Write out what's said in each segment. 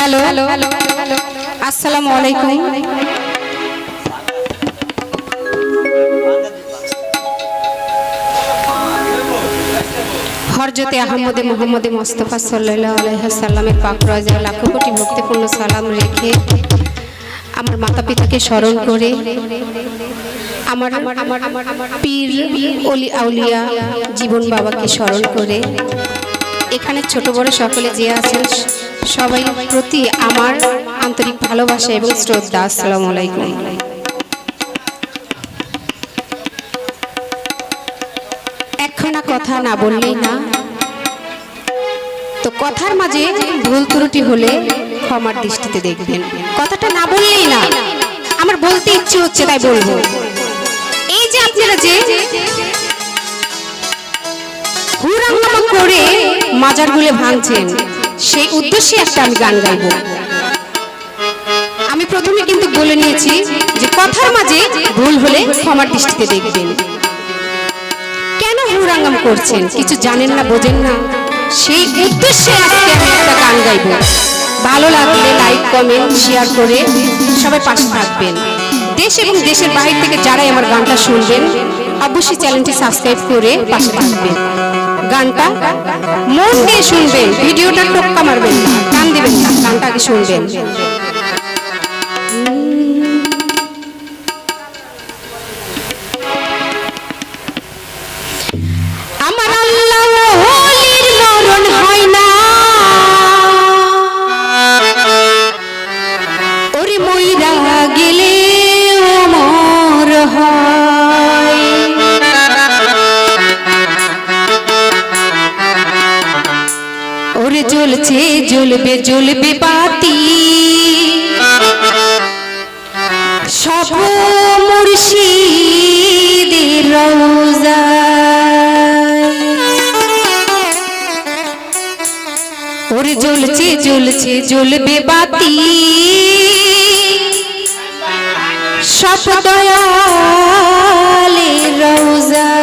Hello আসসালামু আলাইকুম। হরজতে আহমদে মোহাম্মদে মোস্তফা সাল্লাহ আলাইসাল্লামের পাক রজা লাখো কোটি ভক্তিপূর্ণ সালাম রেখে আমার মাতা পিতাকে স্মরণ করে আমার পীর অলি আউলিয়া জীবন বাবাকে স্মরণ করে। এখানে ছোট বড় সকলে যে আছেন সবাই প্রতি আমার আন্তরিক ভালোবাসা এবং শ্রদ্ধা, আসসালামু আলাইকুম। একখানা কথা না বললেই না। তো কথার মাঝে ভুল ত্রুটি হলে ক্ষমার দৃষ্টিতে দেখবেন। কথাটা না বললেই না। আমার বলতে ইচ্ছে হচ্ছে তাই বলব। এই যে আপনারা যে হুরাঙ্গামা করে মাজারগুলো ভাঙছেন সেই উদ্দেশ্যে একটা আমি গান গাইবো। আমি প্রথমে কিন্তু বলে নিয়েছি যে কথার মাঝে ভুল হলে ক্ষমার দৃষ্টিতে দেখবেন। কেন হুরাঙ্গাম করছেন? কিছু জানেন না, বোঝেন না। সেই উদ্দেশ্যে আজকে আমি একটা গান গাইব। ভালো লাগলে লাইক, কমেন্ট, শেয়ার করে সবাই পাশে থাকবেন। দেশ এবং দেশের বাইরে থেকে যারাই আমার গানটা শুনবেন, অবশ্যই চ্যানেলটি সাবস্ক্রাইব করে পাশে থাকবেন। গানটা। মন দিয়ে শুনবেন ভিডিওটা টোক্কা মারবেন না কান দিবেন না গানটা আগে শুনবেন। জ্বলবে জ্বলবে বাতি। সব মুর্শিদের রওজায় ওরে জ্বলছে জ্বলছে জ্বলবে বাতি। সব দয়ালে রওজায়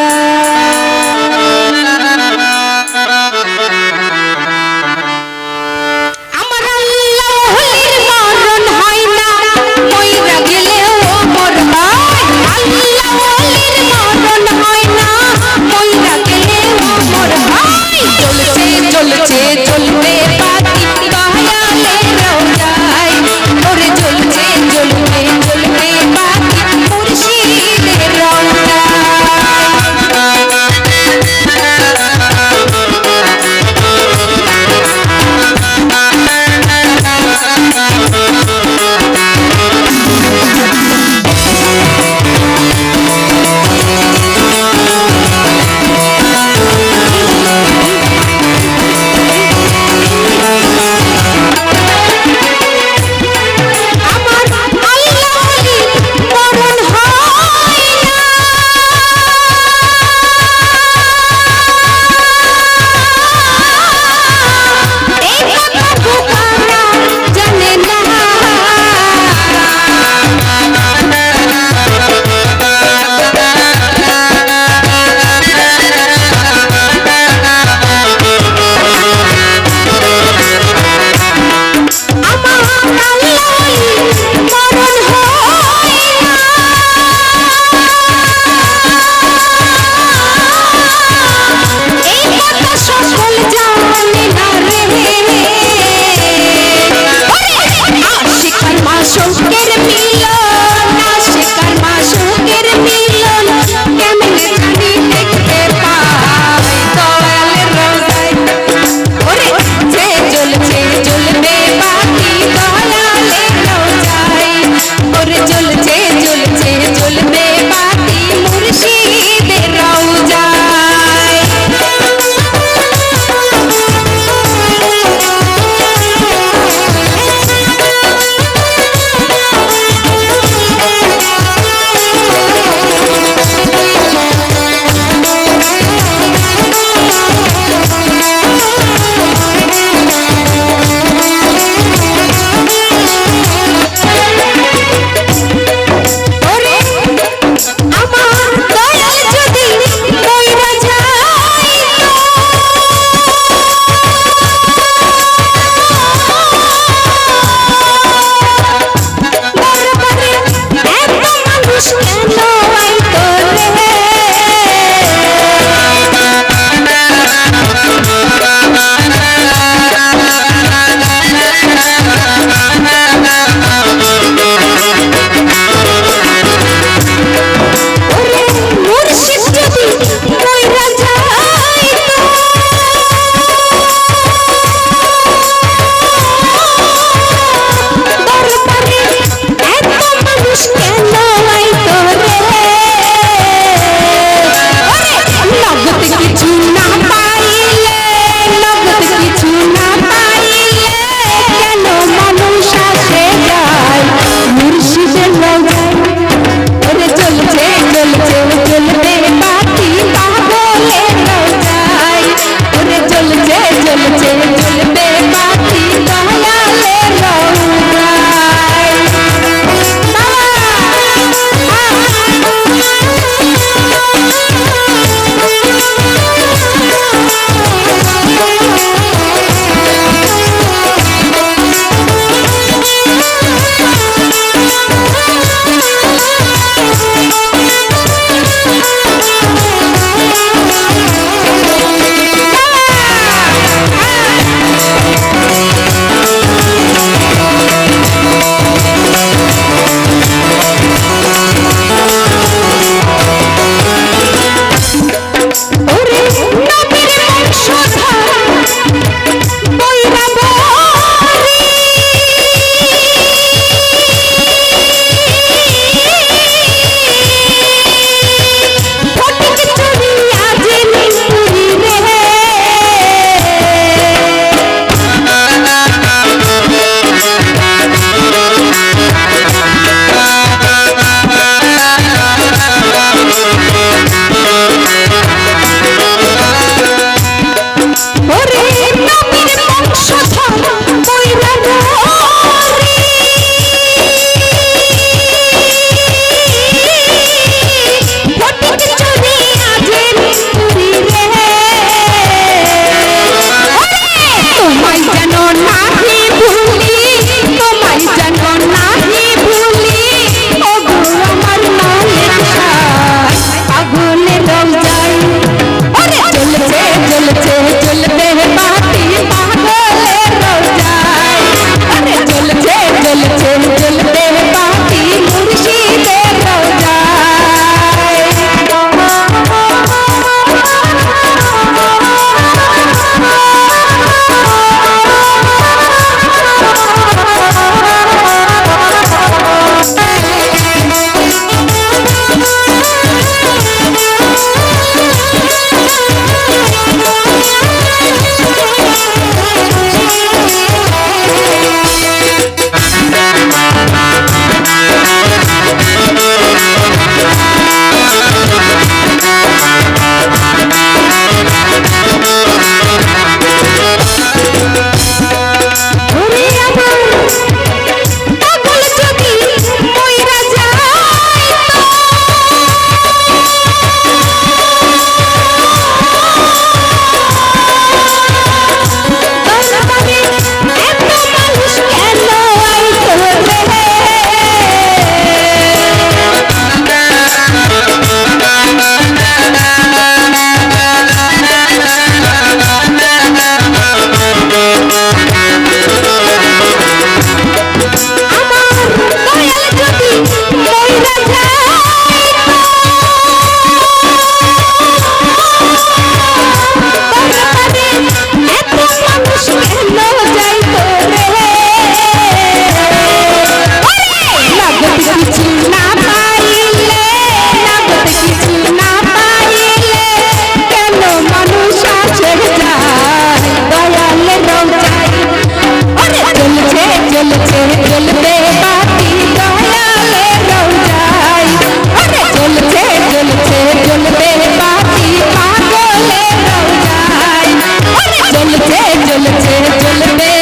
चल चल चल